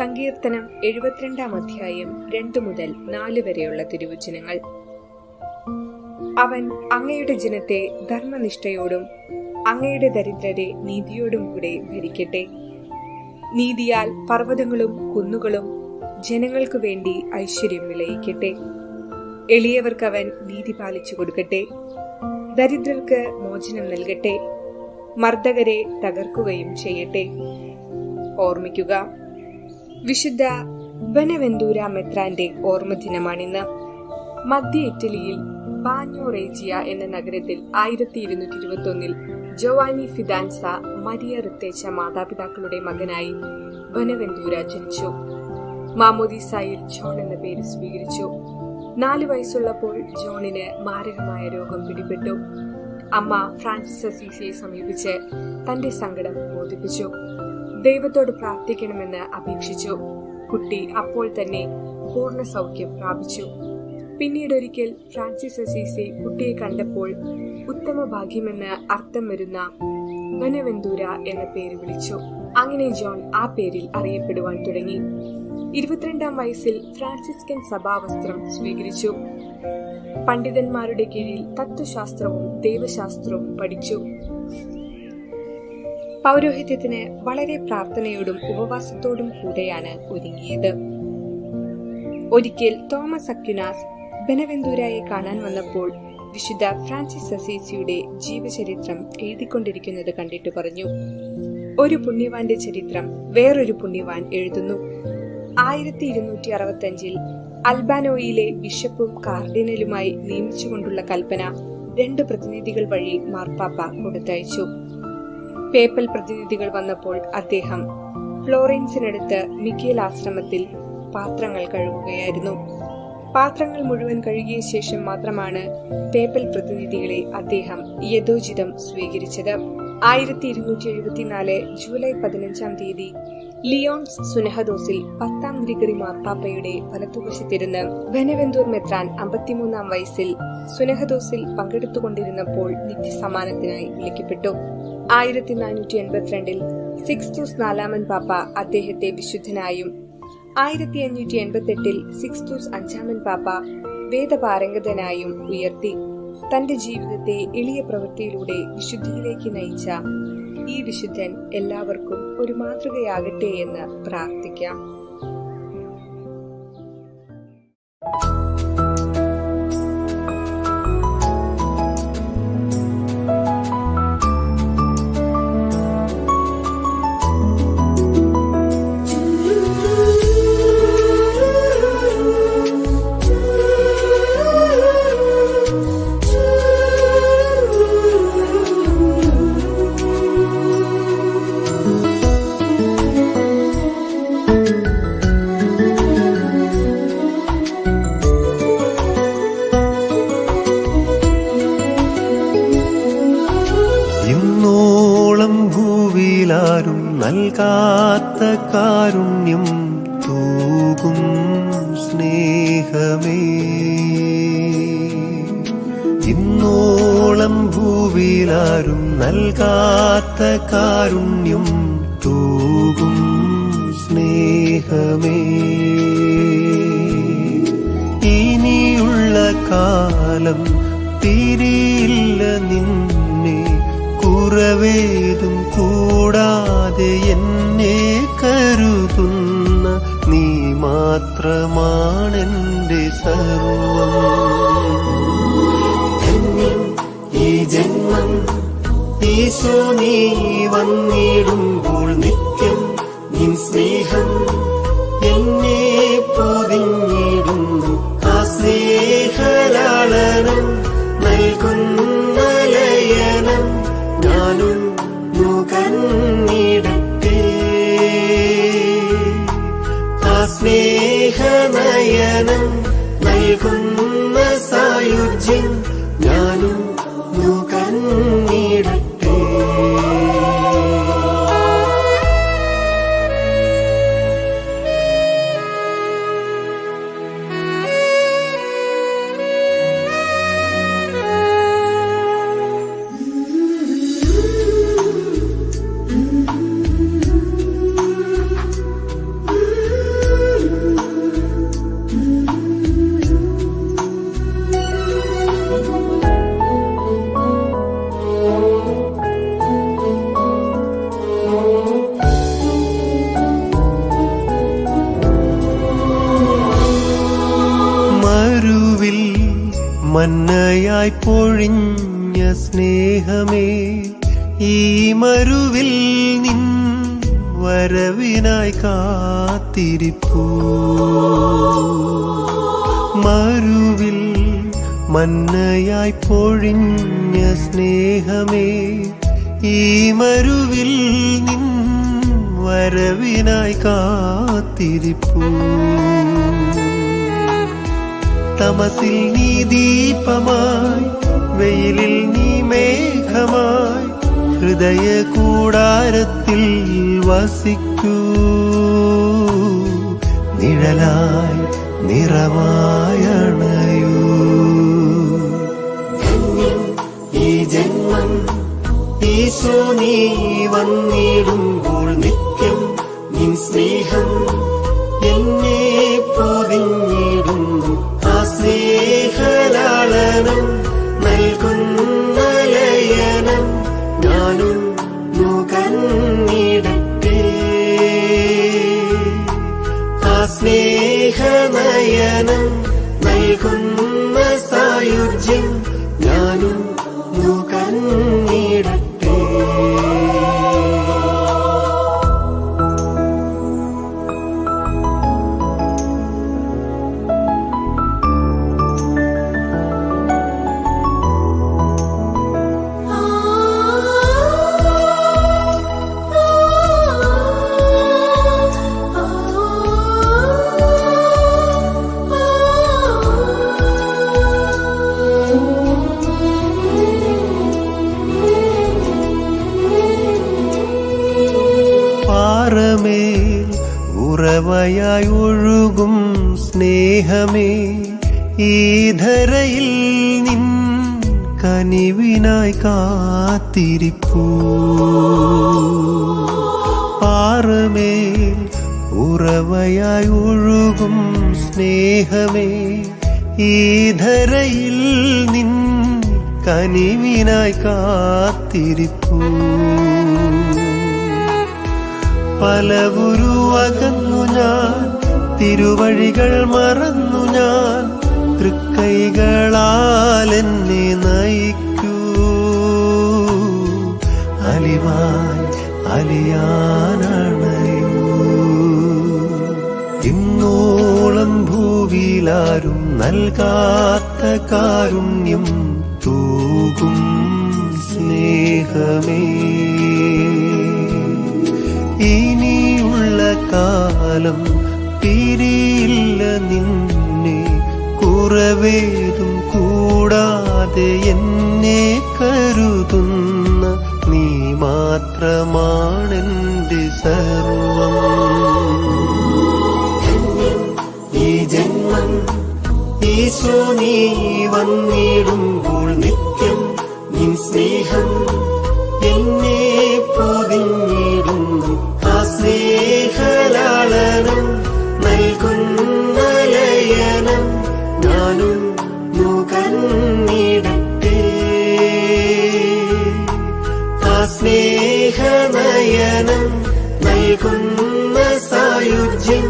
സങ്കീർത്തനം എഴുപത്തിരണ്ടാം അധ്യായം രണ്ടു മുതൽ നാല് വരെയുള്ള തിരുവചനങ്ങൾ. അവൻ അങ്ങയുടെ ജനത്തെ ധർമ്മനിഷ്ഠയോടും അങ്ങയുടെ ദരിദ്രരെ നീതിയോടും കൂടെ ഭരിക്കട്ടെ. നീതിയാൽ പർവതങ്ങളും കുന്നുകളും ജനങ്ങൾക്കു വേണ്ടി ഐശ്വര്യം വിളയിക്കട്ടെ. എളിയവർക്ക് അവൻ നീതി പാലിച്ചു കൊടുക്കട്ടെ. ദരിദ്രർക്ക് മോചനം നൽകട്ടെ. മർദ്ദകരെ തകർക്കുകയും ചെയ്യട്ടെ. ഓർമ്മിക്കുക വിശുദ്ധ ബനവെന്തൂര മെത്രാന്റെ ഓർമ്മദിനമാണിന്ന്. മധ്യ ഇറ്റലിയിൽ ബാഞ്ഞോ റേജിയ എന്ന നഗരത്തിൽ ആയിരത്തി ഇരുന്നൂറ്റി ഇരുപത്തി ഒന്നിൽ ജോവാനി ഫിദാൻസ മരിയ റിത്തേച്ച മാതാപിതാക്കളുടെ മകനായി ബനവെന്തൂര ജനിച്ചു. മാമോദിസായിൽ ജോൺ എന്ന പേര് സ്വീകരിച്ചു. നാലു വയസ്സുള്ളപ്പോൾ ജോണിന് മാരകമായ രോഗം പിടിപെട്ടു. അമ്മ ഫ്രാൻസിസ് അസീസിയെ സമീപിച്ച് തന്റെ സങ്കടം ബോധിപ്പിച്ചു. ദൈവത്തോട് പ്രാർത്ഥിക്കണമെന്ന് അപേക്ഷിച്ചു. കുട്ടി അപ്പോൾ തന്നെ പൂർണ സൗഖ്യം പ്രാപിച്ചു. പിന്നീട് ഒരിക്കൽ ഫ്രാൻസിസ് അസീസി കുട്ടിയെ കണ്ടപ്പോൾ ഉത്തമ ഭാഗ്യമെന്ന് അർത്ഥം വരുന്ന ബനവെന്തൂര എന്ന പേര് വിളിച്ചു. അങ്ങനെ ജോൺ ആ പേരിൽ അറിയപ്പെടുവാൻ തുടങ്ങി. ഇരുപത്തിരണ്ടാം വയസ്സിൽ ഫ്രാൻസിസ്കൻ സഭാവസ്ത്രം സ്വീകരിച്ചു. പണ്ഡിതന്മാരുടെ കീഴിൽ തത്വശാസ്ത്രവും ദൈവശാസ്ത്രവും പഠിച്ചു. പൗരോഹിത്യത്തിന് വളരെ പ്രാർത്ഥനയോടും ഉപവാസത്തോടും കൂടെയാണ് ഒരുങ്ങിയത്. ഒരിക്കൽ തോമസ് അക്യുനാസ് ബെനവെന്തൂരായെ കാണാൻ വന്നപ്പോൾ വിശുദ്ധ ഫ്രാൻസിസ് അസീസിയുടെ ജീവചരിത്രം എഴുതിക്കൊണ്ടിരിക്കുന്നത് കണ്ടിട്ട് പറഞ്ഞു. ഒരു പുണ്യവാന്റെ ചരിത്രം വേറൊരു പുണ്യവാൻ എഴുതുന്നു. ആയിരത്തി ഇരുന്നൂറ്റി അറുപത്തി അഞ്ചിൽ അൽബാനോയിലെ ബിഷപ്പും കാർഡിനലുമായി നിയമിച്ചുകൊണ്ടുള്ള കൽപ്പന രണ്ട് പ്രതിനിധികൾ വഴി മാർപ്പാപ്പ കൊടുത്തയച്ചു. പേപ്പൽ പ്രതിനിധികൾ വന്നപ്പോൾ അദ്ദേഹം ഫ്ലോറൻസിനടുത്ത് മിക്കേൽ ആശ്രമത്തിൽ പാത്രങ്ങൾ കഴുകുകയായിരുന്നു. പാത്രങ്ങൾ മുഴുവൻ കഴുകിയ ശേഷം മാത്രമാണ് പേപ്പൽ പ്രതിനിധികളെ അദ്ദേഹം യഥോചിതം സ്വീകരിച്ചത്. ആയിരത്തി ഇരുന്നൂറ്റി എഴുപത്തിനാല് ജൂലൈ പതിനഞ്ചാം തീയതി ലിയോൺസ് സുനഹദോസിൽ പത്താം ഗ്രിഗറി മാർപ്പാപ്പയുടെ വലത്തുവശത്തിരുന്ന് ബെനവെന്തൂർ മെത്രാൻ അമ്പത്തിമൂന്നാം വയസ്സിൽ സുനഹദോസിൽ പങ്കെടുത്തുകൊണ്ടിരുന്നപ്പോൾ നിത്യസമാനത്തിനായി വിളിക്കപ്പെട്ടു. ആയിരത്തി നാനൂറ്റി എൺപത്തിരണ്ടിൽ സിക്സ്തൂസ് നാലാമൻ പാപ്പ അദ്ദേഹത്തെ വിശുദ്ധനായും. ആയിരത്തി അഞ്ഞൂറ്റി എൺപത്തെട്ടിൽ സിക്സ്തൂസ് അഞ്ചാമൻ പാപ്പ വേദപാരംഗതനായും ഉയർത്തി. തന്റെ ജീവിതത്തെ എളിയ പ്രവൃത്തിയിലൂടെ വിശുദ്ധിയിലേക്ക് നയിച്ച ഈ വിശുദ്ധൻ എല്ലാവർക്കും ഒരു മാതൃകയാകട്ടെ എന്ന് പ്രാർത്ഥിക്കാം. ഭൂവിലാരും നൽകാത്ത കാരുണ്യം തൂകും സ്നേഹമേ. ഇന്നോളം ഭൂവിലാരും നൽകാത്ത കാരുണ്യം തൂകും സ്നേഹമേ. ഇനിയുള്ള കാലം തിരിയില്ല നിന്നെ കുറവേതും കൂടാതെ എന്നെ കരുതുന്ന നീ മാത്രമാണെന്റെ സർവം. ഈ ജന്മം ഈശോ നീ വന്നിടുമ്പോൾ നിത്യം നിൻ സ്നേഹം എന്നെ പൊതിഞ്ഞിടുന്നു. സ്നേഹമേ ഈ മരുവിൽ നിൻ വരവിനായി കാത്തിരിപ്പൂ. മരുവിൽ മന്നയായി പൊഴിഞ്ഞ സ്നേഹമേ ഈ മരുവിൽ നിൻ വരവിനായി കാത്തിരിപ്പൂ. തമസിൽ നീ ദീപമായി വെയിലിൽ നീ മേഘമായി ഹൃദയ കൂടാരത്തിൽ വസിക്കൂ. നിഴലായി നിറമായണയൂ ഈ ജന്മം ഈശോ നീ വന്നിടുമ്പോൾ നിത്യം നിൻ സ്നേഹം എന്നെ പൊതിഞ്ഞിടുന്നു. സായുജ്യം പാറമേൽ ഉറവയായി ഒഴുകും സ്നേഹമേ ഈ ധരയിൽ നിൻ കനിവിനായി കാത്തിരിപ്പൂ. പാറമേൽ ഉറവയായി ഒഴുകും സ്നേഹമേ ഈ ധരയിൽ നിൻ കനിവിനായി കാത്തിരിപ്പൂ. പലവുരു ഉരുവകന്നു ഞാൻ തിരുവഴികൾ മറന്നു ഞാൻ തൃക്കൈകളാൽ എന്നെ നയിക്കൂ. അലിവായി അലിയാനണയൂ. ഇന്നോളം ഭൂവിലാരും നൽകാത്ത കാരുണ്യം തൂകും സ്നേഹമേ. കാലം തീരില്ല നിന്നെ. കുറവേതും കൂടാതെ എന്നെ കരുതുന്ന നീ മാത്രമാണ് മാത്രമാണെന്റെ സർവം. ഈ ജന്മം ഈശോ നീ വന്നിടുമ്പോൾ നിത്യം നിൻ സ്നേഹം സ്നേഹനയനം നൽകുന്ന സായുജ്യം.